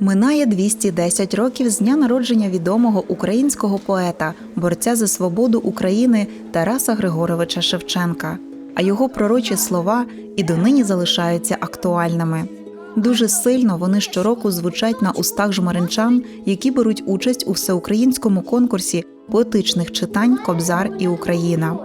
Минає 210 років з дня народження відомого українського поета, борця за свободу України Тараса Григоровича Шевченка. А його пророчі слова і донині залишаються актуальними. Дуже сильно вони щороку звучать на устах жмаринчан, які беруть участь у всеукраїнському конкурсі поетичних читань Кобзар і Україна.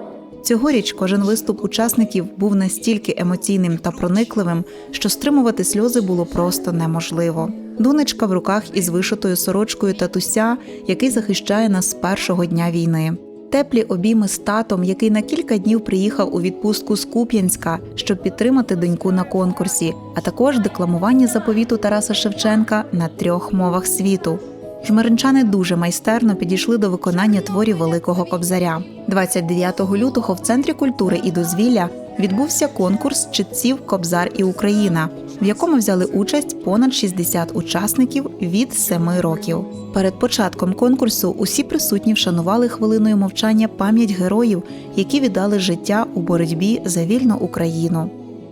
Цьогоріч кожен виступ учасників був настільки емоційним та проникливим, що стримувати сльози було просто неможливо. Донечка в руках із вишитою сорочкою татуся, який захищає нас з першого дня війни. Теплі обійми з татом, який на кілька днів приїхав у відпустку з Куп'янська, щоб підтримати доньку на конкурсі, а також декламування заповіту Тараса Шевченка на трьох мовах світу. Жмеринчани дуже майстерно підійшли до виконання творів Великого Кобзаря. 29 лютого в Центрі культури і дозвілля відбувся конкурс читців Кобзар і Україна, в якому взяли участь понад 60 учасників від 7 років. Перед початком конкурсу усі присутні вшанували хвилиною мовчання пам'ять героїв, які віддали життя у боротьбі за вільну Україну.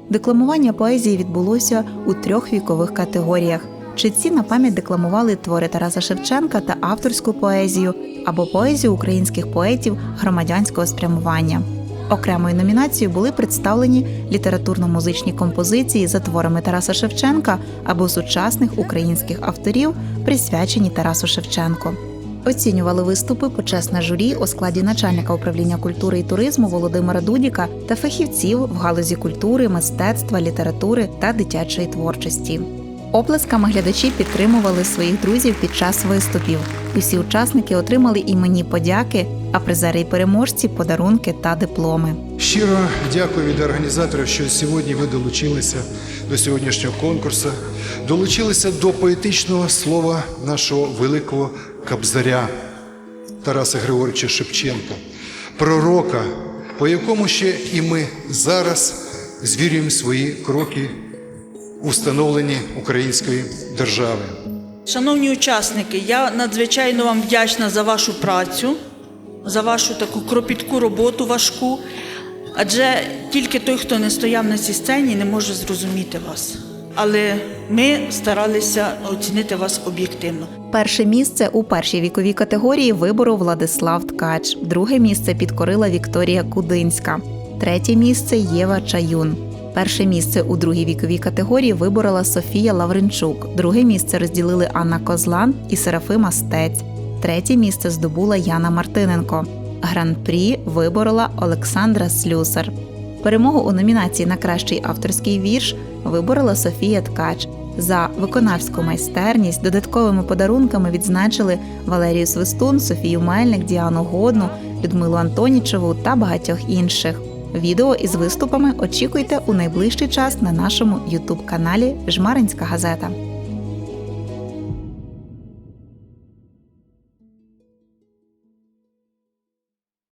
Декламування поезії відбулося у трьох вікових категоріях. Читці на пам'ять декламували твори Тараса Шевченка та авторську поезію або поезію українських поетів громадянського спрямування. Окремою номінацією були представлені літературно-музичні композиції за творами Тараса Шевченка або сучасних українських авторів, присвячені Тарасу Шевченку. Оцінювали виступи почесне журі у складі начальника управління культури і туризму Володимира Дудіка та фахівців в галузі культури, мистецтва, літератури та дитячої творчості. Оплесками глядачі підтримували своїх друзів під час виступів. Усі учасники отримали іменні подяки, а призери й переможці подарунки та дипломи. Щиро дякую від організаторів, що сьогодні ви долучилися до сьогоднішнього конкурсу, долучилися до поетичного слова нашого великого кабзаря Тараса Григоровича Шевченка, пророка, по якому ще і ми зараз звірюємо свої кроки у встановленні української держави. Шановні учасники, я надзвичайно вам вдячна за вашу працю, за вашу таку кропітку роботу важку. Адже тільки той, хто не стояв на цій сцені, не може зрозуміти вас. Але ми старалися оцінити вас об'єктивно. Перше місце у першій віковій категорії вибору Владислав Ткач. Друге місце підкорила Вікторія Кудинська. Третє місце Єва Чаюн. Перше місце у другій віковій категорії виборола Софія Лавренчук. Друге місце розділили Анна Козлан і Серафима Стець. Третє місце здобула Яна Мартиненко. Гран-прі виборола Олександра Слюсар. Перемогу у номінації на кращий авторський вірш виборола Софія Ткач. За виконавську майстерність додатковими подарунками відзначили Валерію Свистун, Софію Мельник, Діану Годну, Людмилу Антонічеву та багатьох інших. Відео із виступами очікуйте у найближчий час на нашому ютуб каналі Жмаринська газета.